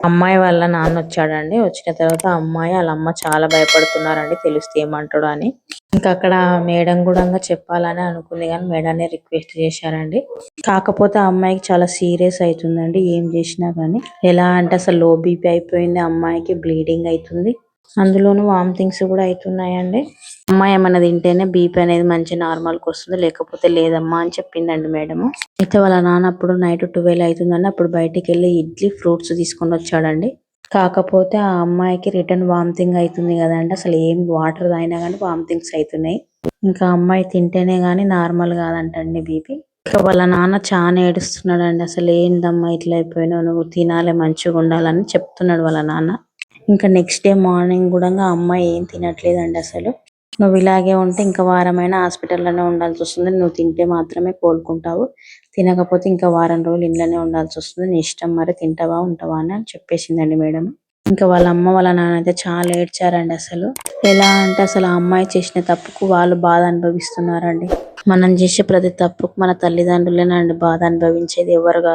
అమ్మాయి వాళ్ళ నాన్న వచ్చాడండి వచ్చిన తర్వాత అమ్మాయి వాళ్ళ అమ్మ చాలా భయపడుతున్నారండి. తెలిస్తే ఏమంటాడో అని. ఇంకా అక్కడ మేడం కూడా చెప్పాలని అనుకుంది కానీ మేడాన్ని రిక్వెస్ట్ చేశారండి. కాకపోతే ఆ అమ్మాయికి చాలా సీరియస్ అవుతుందండి. ఏం చేసినా కానీ ఎలా అంటే అసలు లో బీపీ అయిపోయింది. అమ్మాయికి బ్లీడింగ్ అవుతుంది. అందులోనూ వామిటింగ్స్ కూడా అవుతున్నాయండి అమ్మాయి ఏమైనా తింటేనే బీపీ అనేది మంచి నార్మల్కి వస్తుంది లేకపోతే లేదమ్మా అని చెప్పిందండి మేడం అయితే వాళ్ళ నాన్న అప్పుడు నైట్ ట్వెల్వ్ అవుతుందండి అప్పుడు బయటికి వెళ్ళి ఇడ్లీ ఫ్రూట్స్ తీసుకొని వచ్చాడండి. కాకపోతే ఆ అమ్మాయికి రిటర్న్ వామిటింగ్ అవుతుంది కదండి అసలు ఏం వాటర్ తాగినా కానీ వామిటింగ్స్ అవుతున్నాయి. ఇంకా అమ్మాయి తింటేనే గానీ నార్మల్ కాదంటండి బీపీ. ఇంకా వాళ్ళ నాన్న చాలా ఏడుస్తున్నాడండి అసలు ఏందమ్మా ఇట్లా అయిపోయినావు నువ్వు తినాలి మంచిగా ఉండాలని చెప్తున్నాడు వాళ్ళ నాన్న. ఇంకా నెక్స్ట్ డే మార్నింగ్ కూడా ఆ అమ్మాయి ఏం తినట్లేదండి అసలు. నువ్వు ఇలాగే ఉంటే ఇంకా వారమైనా హాస్పిటల్లోనే ఉండాల్సి వస్తుంది. నువ్వు తింటే మాత్రమే కోలుకుంటావు. తినకపోతే ఇంకా వారం రోజులు ఇంట్లోనే ఉండాల్సి వస్తుంది. నీ ఇష్టం మరి తింటావా ఉంటావా అని చెప్పేసిందండి మేడం. ఇంకా వాళ్ళ అమ్మ వాళ్ళ నాన్న అయితే చాలా ఏడ్చారండి అసలు. ఎలా అంటే అసలు ఆ అమ్మాయి చేసిన తప్పుకు వాళ్ళు బాధ అనుభవిస్తున్నారండి. మనం చేసే ప్రతి తప్పుకు మన తల్లిదండ్రులేనండి బాధ అనుభవించేది ఎవరు